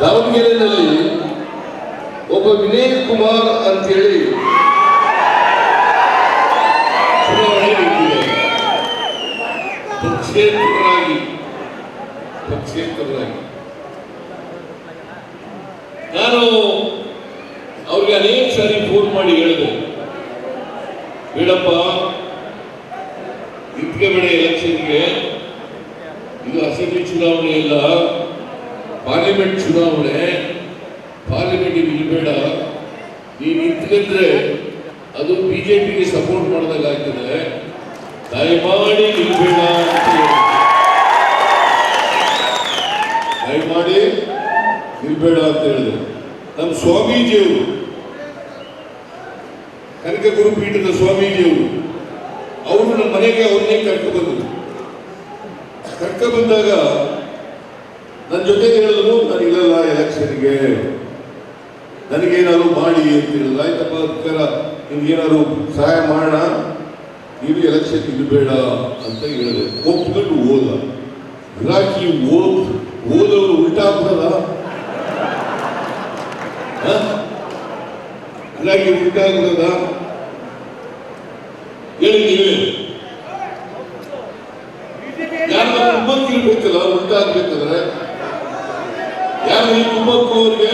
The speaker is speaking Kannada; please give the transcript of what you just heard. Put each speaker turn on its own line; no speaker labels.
ದಾವಣಗೆರೆಯಲ್ಲಿ ಒಬ್ಬ ವಿನಯ್ ಕುಮಾರ್ ಅಂತೇಳಿ ಪಕ್ಷೇತರರಾಗಿ ಪಕ್ಷೇತರರಾಗಿ ನಾನು ಅವ್ರಿಗೆ ಅನೇಕ ಸಾರಿ ಫೋನ್ ಮಾಡಿ ಹೇಳಿದೆ. ಬೇಡಪ್ಪ ನಿಂತ್ಕೋಬೇಡ ಎಲೆಕ್ಷನ್ಗೆ ಇದು ಅಸೆಂಬ್ಲಿ ಚುನಾವಣೆ ಇಲ್ಲ. ಪಾರ್ಲಿಮೆಂಟ್ ಚುನಾವಣೆ, ಪಾರ್ಲಿಮೆಂಟ್ ನಿಲ್ಬೇಡ ನೀನು ನಿಂತ್ಕೊಂಡ್ರೆ ಅದು ಪಿಗೆ ಸಪೋರ್ಟ್ ಮಾಡಿದಾಗ ಆಗ್ತದೆ. ದಯಮಾಡಿ ನಿಲ್ಬೇಡ ಅಂತ. ದಯಮಾಡಿ ನಿಲ್ಬೇಡ ಅಂತ ಹೇಳಿದೆ ನಮ್ಮ ಸ್ವಾಮೀಜಿಯವರು, ಕನಕ ಗುರುಪೀಠದ ಸ್ವಾಮೀಜಿಯವರು, ಅವರು ನಮ್ಮ ಮನೆಗೆ ಅವ್ರನ್ನೇ ಕರ್ಕೊ ಬಂದರು. ಬಂದಾಗ ನನ್ನ ಜೊತೆ ನಾನು ಎಲೆಕ್ಷನ್ಗೆ ನನಗೇನಾದ್ರು ಮಾಡಿ ಅಂತ ಹೇಳಿದ್ರು, ಆಯ್ತಪ್ಪ ಅದಕ್ಕಾರ ನಿಮ್ಗೇನಾದ್ರು ಸಹಾಯ ಮಾಡೋಣ? ನೀವು ಎಲೆಕ್ಷನ್ ಇರಬೇಡ ಅಂತ ಹೇಳಿದೆ. ಒಪ್ಕೊಂಡು ಓದ ರಾಕಿ ಓದ್, ಓದೋರು ಉಲ್ಟಾ ಆಗ್ತದ ಇರಾಕಿ ಉಲ್ಟಾ ಆಗ್ತದ ಹೇಳಿ, ನೀವೇ. ಯಾರು ಕುಮ್ಮಕ್ಕು ಇರ್ಬೇಕಲ್ಲ ಉಲ್ಟಾ ಆಗ್ಬೇಕಾದ್ರೆ ಯಾರು ಈ ಕುಮ್ಮಕ್ಕು ಅವ್ರಿಗೆ